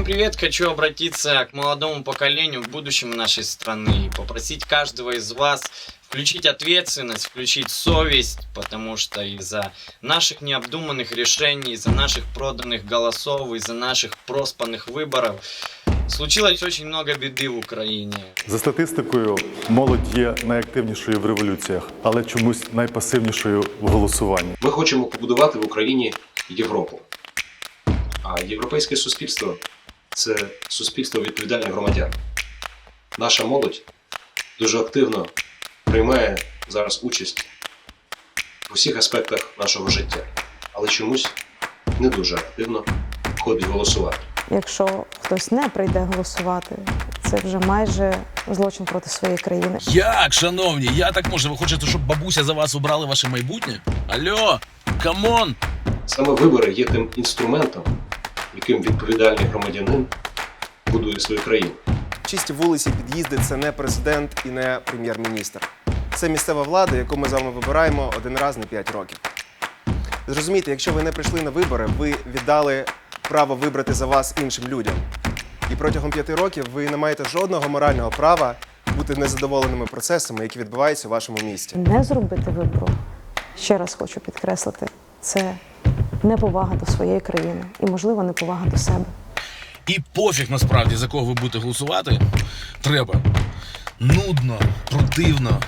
Всем привет! Хочу обратиться к молодому поколению, к будущему нашей страны и попросить каждого из вас включить ответственность, включить совесть, потому что из-за наших необдуманных решений, из-за наших проданных голосов, из-за наших проспанных выборов случилось очень много беды в Украине. За статистикою, молодь є найактивнішою в революціях, але чомусь найпасивнішою в голосуванні. Ми хочемо побудувати в Україні Європу. А європейське суспільство це суспільство відповідальних громадян. Наша молодь дуже активно приймає зараз участь в усіх аспектах нашого життя, але чомусь не дуже активно ходить голосувати. Якщо хтось не прийде голосувати, це вже майже злочин проти своєї країни. Як, шановні, я так можу. Ви хочете, щоб бабуся за вас обрала ваше майбутнє? Алло, камон! Саме вибори є тим інструментом, яким відповідальний громадянин будує свою країну. Чисті вулиці, під'їзди це не президент і не прем'єр-міністр. Це місцева влада, яку ми з вами вибираємо один раз на 5 років. Зрозумійте, якщо ви не прийшли на вибори, ви віддали право вибрати за вас іншим людям. І протягом п'яти років ви не маєте жодного морального права бути незадоволеними процесами, які відбуваються у вашому місті. Не зробити вибору, ще раз хочу підкреслити, це неповага до своєї країни і, можливо, неповага до себе. І пофіг насправді за кого ви будете голосувати. Треба. Нудно, противно,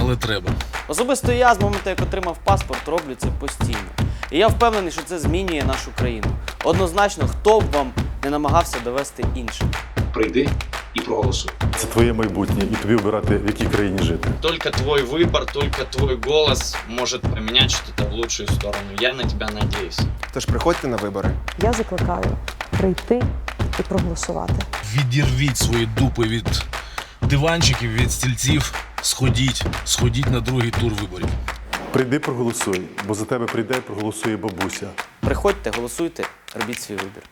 але треба. Особисто я з моменту, як отримав паспорт, роблю це постійно. І я впевнений, що це змінює нашу країну. Однозначно, хто б вам не намагався довести іншим. Прийди і проголосуй. Це твоє майбутнє, і тобі обирати, в якій країні жити. Только твой выбор, только твой голос может поменять что-то в лучшую сторону. Я на тебя надеюсь. Тож приходьте на вибори. Я закликаю прийти і проголосувати. Відірвіть свої дупи від диванчиків, від стільців. Сходіть, сходіть на другий тур виборів. Прийди, проголосуй, бо за тебе прийде і проголосує бабуся. Приходьте, голосуйте, робіть свій вибір.